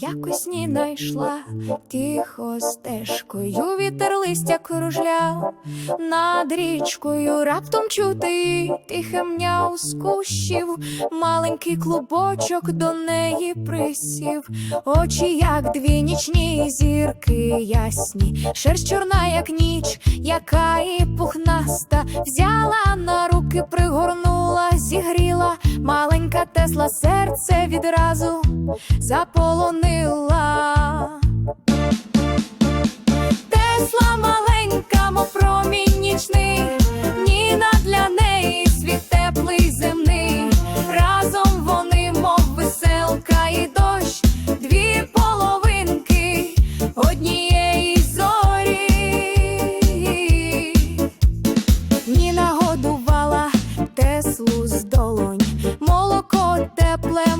Якось Ніна йшла тихо стежкою, вітер листя кружляв над річкою, раптом чути тихе м'яу з кущів, маленький клубочок до неї присів, очі, як дві нічні зірки ясні, шерсть чорна, як ніч, яка і пухнаста, взяла на руки, пригорнула, зігріла, маленька тесла серце відразу заполонила.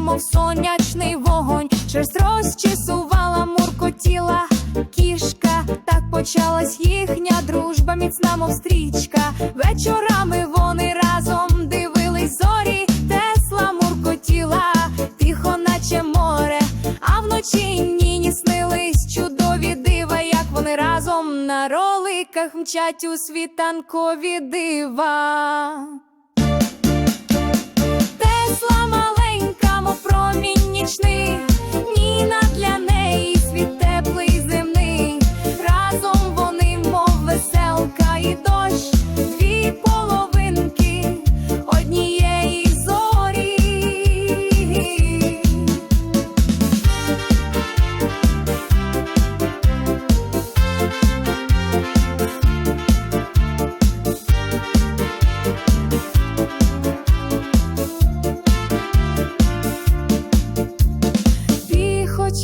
Мов сонячний вогонь, Шерсть розчісувала, муркотіла кішка, так почалась їхня дружба, міцна, мов стрічка. Вечорами вони разом дивились зорі, Тесла муркотіла, тихо, наче море, а вночі ніні снились чудові дива, як вони разом на роликах мчать у світанкові дива.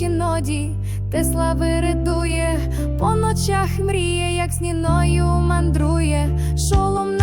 Іноді Тесла виридує, по ночах мріє, як з Ніною мандрує, шолом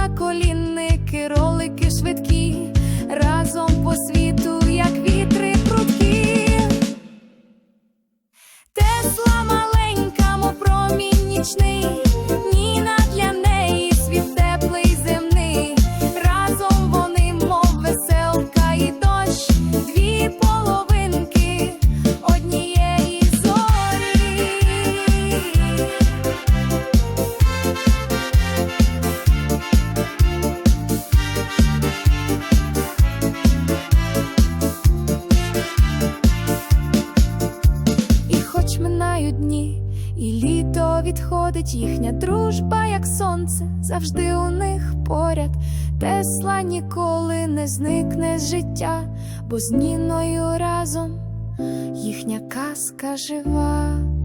літо відходить, їхня дружба, як сонце, завжди у них поряд. Тесла ніколи не зникне з життя, бо з Ніною разом їхня казка жива.